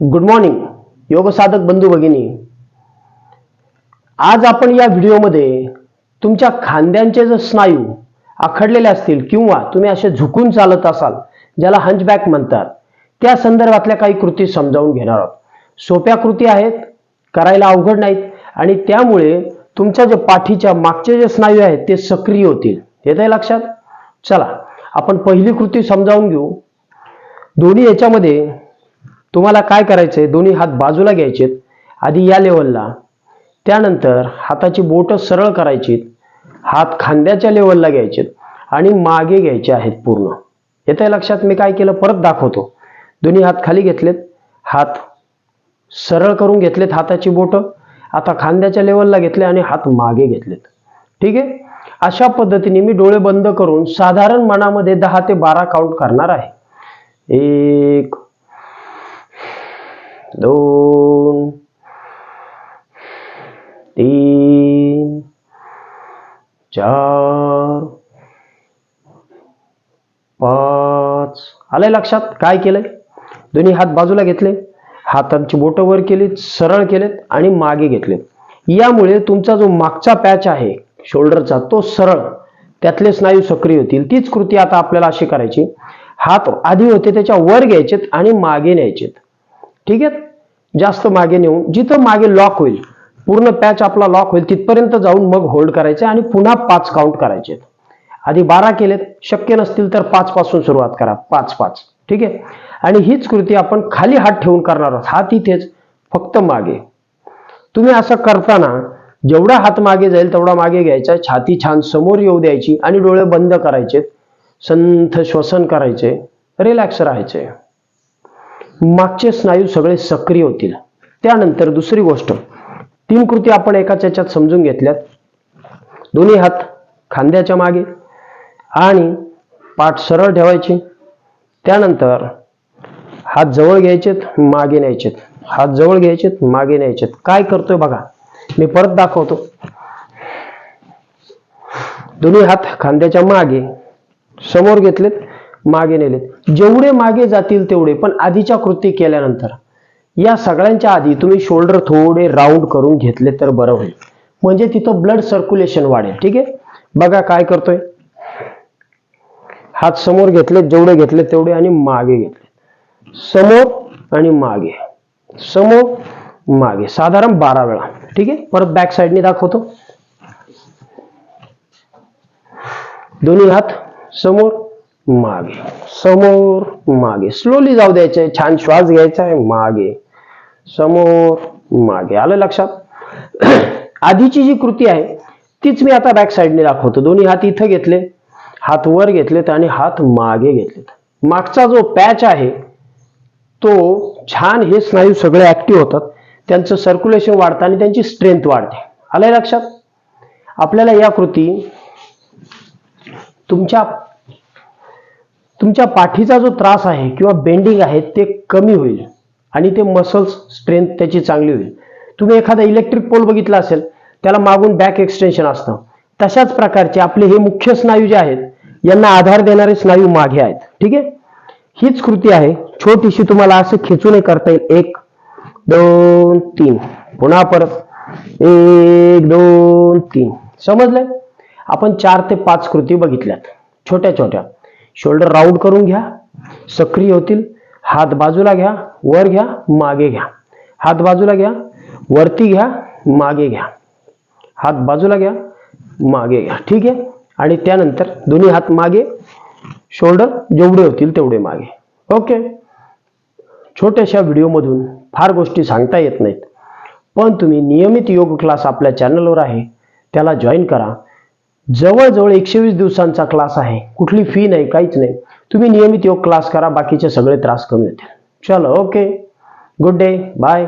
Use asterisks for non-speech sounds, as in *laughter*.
Good morning योग साधक बंधू भगिनी. आज आपण या व्हिडिओमध्ये तुमच्या खांद्यांचे जे स्नायू आखडलेले असतील किंवा तुम्ही असे झुकून चालत असाल ज्याला हंचबॅक म्हणतात त्या संदर्भातल्या काही कृती समजावून घेणार आहोत. सोप्या कृती आहेत करायला अवघड नाहीत आणि त्यामुळे तुमच्या जे पाठीच्या मागचे जे स्नायू आहेत ते सक्रिय होतील. येत आहे लक्षात? चला आपण पहिली कृती समजावून घेऊ. दोन्ही याच्यामध्ये तुम्हाला काय करायचंय? दोन्ही हात बाजूला घ्यायचेत आधी या लेवलला. त्यानंतर हाताची बोट सरळ करायची हात खांद्याच्या लेवलला घ्यायचेत आणि मागे घ्यायचे आहेत पूर्ण. येत आहे लक्षात? मी काय केलं? परत दाखवतो. दोन्ही हात खाली घेतलेत हात सरळ करून घेतलेत हाताची बोट आता खांद्याच्या लेवलला घेतले आणि हात मागे घेतलेत. ठीक आहे? अशा पद्धतीने मी डोळे बंद करून साधारण मनामध्ये दहा ते बारा काउंट करणार आहे. एक दोन तीन चार पाच. आलंय लक्षात? काय केलंय? दोन्ही हात बाजूला घेतले. हातांची बोटं वर केलीत सरळ केलेत आणि मागे घेतलेत. यामुळे तुमचा जो मागचा पॅच आहे शोल्डरचा तो सरळ. त्यातले स्नायू सक्रिय होतील. तीच कृती आता आपल्याला अशी करायची. हात आधी होते त्याच्या वर घ्यायचेत आणि मागे न्यायचेत. ठीक आहे? जास्त मागे नेऊन जिथं मागे लॉक होईल पूर्ण पॅच आपला लॉक होईल तिथपर्यंत जाऊन मग होल्ड करायचे आणि पुन्हा पाच काउंट करायचे. आधी बारा केलेत शक्य नसतील तर पाच पासून सुरुवात करा पाच पाच. ठीक आहे? आणि हीच कृती आपण खाली हात ठेवून करणार आहोत. हात इथेच फक्त मागे. तुम्ही असं करताना जेवढा हात मागे जाईल तेवढा मागे घ्यायचा छाती छान समोर येऊ द्यायची आणि डोळे बंद करायचे संथ श्वसन करायचे. रिलॅक्स राहायचे. मागचे स्नायू सगळे सक्रिय होतील. त्यानंतर दुसरी गोष्ट तीन कृती आपण एकाच याच्यात समजून घेतल्यात. दोन्ही हात खांद्याच्या मागे आणि पाठ सरळ ठेवायचे. त्यानंतर हात जवळ घ्यायचेत मागे न्यायचेत. हात जवळ घ्यायचेत मागे न्यायचेत. काय करतोय बघा मी परत दाखवतो. दोन्ही हात खांद्याच्या मागे समोर घेतलेत. मागे नेलेत. जेवढे मागे जातील तेवढे. पण आधीच्या कृती केल्यानंतर या सगळ्यांच्या आधी तुम्ही शोल्डर थोडे राऊंड करून घेतले तर बरं होईल. म्हणजे तिथं ब्लड सर्क्युलेशन वाढेल. ठीक आहे? बघा काय करतोय. हात समोर घेतले जेवढे घेतले तेवढे आणि मागे घेतले समोर आणि मागे. समोर मागे. साधारण बारा वेळा. ठीक आहे? परत बॅक साईडने दाखवतो. दोन्ही हात समोर मागे. समोर मागे. स्लोली जाऊ द्यायचे. छान श्वास घ्यायचा आहे. मागे. समोर मागे. आलं लक्षात? *clears throat* आधीची जी कृती आहे तीच मी आता बॅक साईडने दाखवतो. दोन्ही हात इथं घेतले. हात वर घेतलेत आणि हात मागे घेतलेत. मागचा जो पॅच आहे तो छान हे स्नायू सगळे ऍक्टिव्ह होतात. त्यांचं सर्क्युलेशन वाढतं आणि त्यांची स्ट्रेंथ वाढते. आलंय लक्षात? आपल्याला या कृती तुमच्या तुमच्या पाठीचा जो त्रास आहे किंवा बेंडिंग आहे ते कमी होईल आणि ते मसल्स स्ट्रेंथ त्याची चांगली होईल. तुम्ही एखादा इलेक्ट्रिक पोल बघितला असेल त्याला मागून बॅक एक्सटेन्शन असतं. तशाच प्रकारचे आपले हे मुख्य स्नायू जे आहेत यांना आधार देणारे स्नायू मागे आहेत. ठीक आहे? हीच कृती आहे. छोटीशी तुम्हाला असं खेचून करता येईल. एक दोन तीन. पुन्हा परत. एक दोन तीन. समजलंय? आपण चार ते पाच कृती बघितल्यात. छोट्या छोट्या. शोल्डर राऊंड करून घ्या सक्रिय होतील हात बाजूला घ्या वर घ्या मागे घ्या. हात बाजूला घ्या वरती घ्या मागे घ्या. हात बाजूला घ्या मागे घ्या. ठीक आहे? आणि त्यानंतर दोन्ही हात मागे शोल्डर जेवढे होतील तेवढे मागे. ओके? छोट्याशा व्हिडिओमधून फार गोष्टी सांगता येत नाहीत. पण तुम्ही नियमित योग क्लास आपल्या चॅनलवर आहे त्याला जॉईन करा. जवळजवळ एकशे वीस दिवसांचा क्लास आहे. कुठली फी नाही काहीच नाही. तुम्ही नियमित योग क्लास करा बाकीचे सगळे त्रास कमी होतील. चलो ओके गुड डे बाय